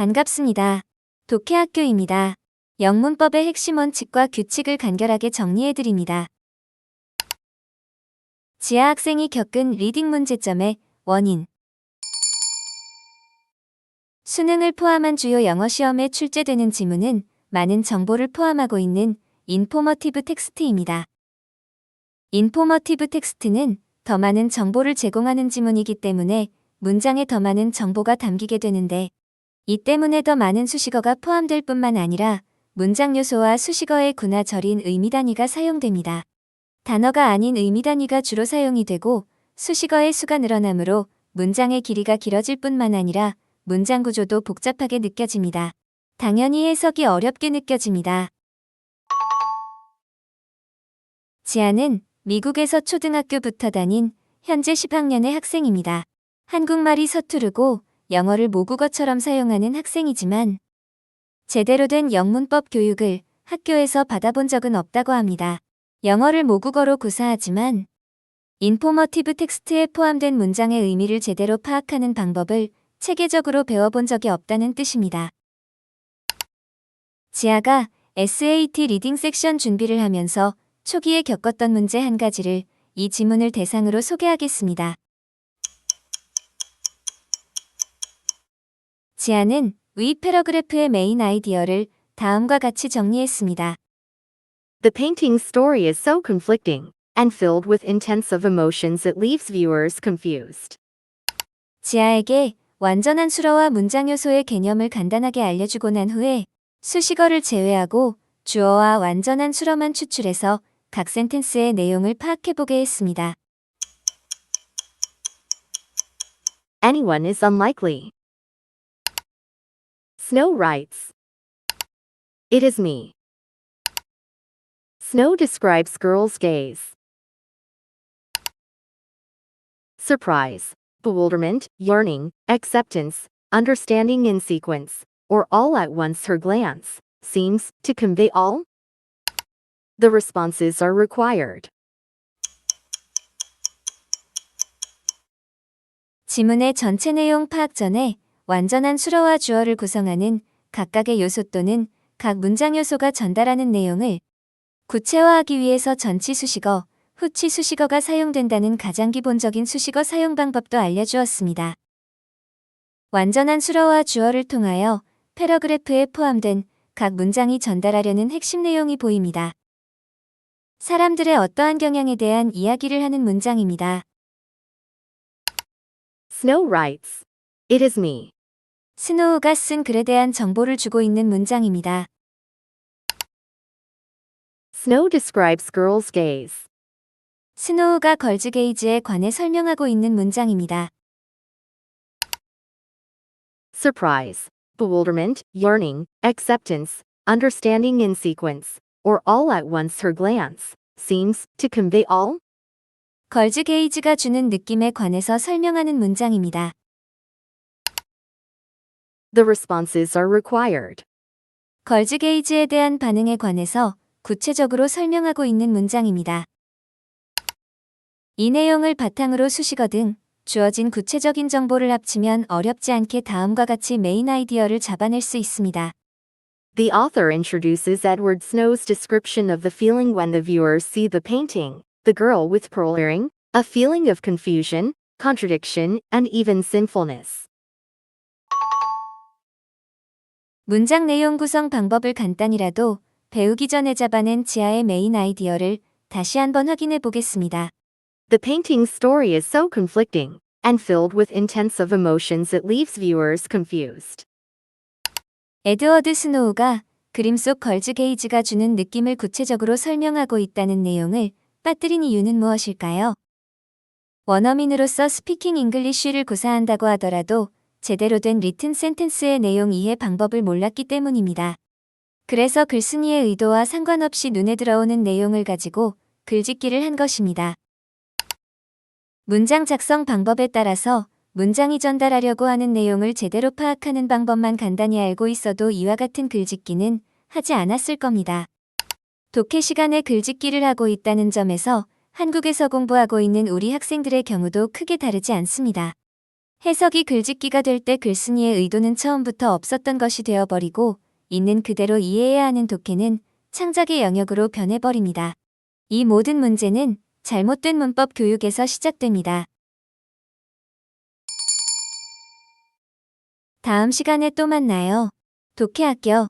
반갑습니다. 독해학교입니다. 영문법의 핵심 원칙과 규칙을 간결하게 정리해드립니다. 지하 학생이 겪은 리딩 문제점의 원인 수능을 포함한 주요 영어 시험에 출제되는 지문은 많은 정보를 포함하고 있는 인포머티브 텍스트입니다. 인포머티브 텍스트는 더 많은 정보를 제공하는 지문이기 때문에 문장에 더 많은 정보가 담기게 되는데 이 때문에 더 많은 수식어가 포함될 뿐만 아니라 문장 요소와 수식어의 구나 절인 의미 단위가 사용됩니다. 단어가 아닌 의미 단위가 주로 사용이 되고 수식어의 수가 늘어나므로 문장의 길이가 길어질 뿐만 아니라 문장 구조도 복잡하게 느껴집니다. 당연히 해석이 어렵게 느껴집니다. 지아는 미국에서 초등학교부터 다닌 현재 10학년의 학생입니다. 한국말이 서투르고 영어를 모국어처럼 사용하는 학생이지만 제대로 된 영문법 교육을 학교에서 받아본 적은 없다고 합니다. 영어를 모국어로 구사하지만 인포머티브 텍스트에 포함된 문장의 의미를 제대로 파악하는 방법을 체계적으로 배워본 적이 없다는 뜻입니다. 지아가 SAT 리딩 섹션 준비를 하면서 초기에 겪었던 문제 한 가지를 이 지문을 대상으로 소개하겠습니다. 지아는 위 패러그래프의 메인 아이디어를 다음과 같이 정리했습니다. The painting's story is so conflicting and filled with intensive emotions it leaves viewers confused. 지아에게 완전한 수러와 문장 요소의 개념을 간단하게 알려주고 난 후에 수식어를 제외하고 주어와 완전한 수러만 추출해서 각 센텐스의 내용을 파악해보게 했습니다. Anyone is unlikely. Snow writes, It is me. Snow describes girl's gaze. Surprise, bewilderment, yearning, acceptance, understanding in sequence, or all at once her glance, seems to convey all. The responses are required. 지문의 전체 내용 파악 전에 완전한 수러와 주어를 구성하는 각각의 요소 또는 각 문장 요소가 전달하는 내용을 구체화하기 위해서 전치 수식어, 후치 수식어가 사용된다는 가장 기본적인 수식어 사용 방법도 알려주었습니다. 완전한 수러와 주어를 통하여 패러그래프에 포함된 각 문장이 전달하려는 핵심 내용이 보입니다. 사람들의 어떠한 경향에 대한 이야기를 하는 문장입니다. Snow writes, It is me. 스노우가 쓴 글에 대한 정보를 주고 있는 문장입니다. Snow describes girl's gaze. 스노우가 걸즈 게이지에 관해 설명하고 있는 문장입니다. surprise, bewilderment, yearning, acceptance, understanding in sequence, or all at once her glance, seems to convey all. 걸즈 게이지가 주는 느낌에 관해서 설명하는 문장입니다. The responses are required. 걸즈 게이지에 대한 반응에 관해서 구체적으로 설명하고 있는 문장입니다. 이 내용을 바탕으로 수식어 등 주어진 구체적인 정보를 합치면 어렵지 않게 다음과 같이 메인 아이디어를 잡아낼 수 있습니다. The author introduces Edward Snow's description of the feeling when the viewers see the painting, the girl with pearl earring, a feeling of confusion, contradiction, and even sinfulness. 문장 내용 구성 방법을 간단히라도 배우기 전에 잡아낸 지하의 메인 아이디어를 다시 한번 확인해 보겠습니다. The painting's story is so conflicting and filled with intensive emotions it leaves viewers confused. 에드워드 스노우가 그림 속 걸즈 게이지가 주는 느낌을 구체적으로 설명하고 있다는 내용을 빠뜨린 이유는 무엇일까요? 원어민으로서 스피킹 잉글리쉬를 구사한다고 하더라도 제대로 된 리튼 센텐스의 내용 이해 방법을 몰랐기 때문입니다. 그래서 글쓴이의 의도와 상관없이 눈에 들어오는 내용을 가지고 글짓기를 한 것입니다. 문장 작성 방법에 따라서 문장이 전달하려고 하는 내용을 제대로 파악하는 방법만 간단히 알고 있어도 이와 같은 글짓기는 하지 않았을 겁니다. 독해 시간에 글짓기를 하고 있다는 점에서 한국에서 공부하고 있는 우리 학생들의 경우도 크게 다르지 않습니다. 해석이 글짓기가 될 때 글쓴이의 의도는 처음부터 없었던 것이 되어버리고 있는 그대로 이해해야 하는 독해는 창작의 영역으로 변해버립니다. 이 모든 문제는 잘못된 문법 교육에서 시작됩니다. 다음 시간에 또 만나요. 독해학교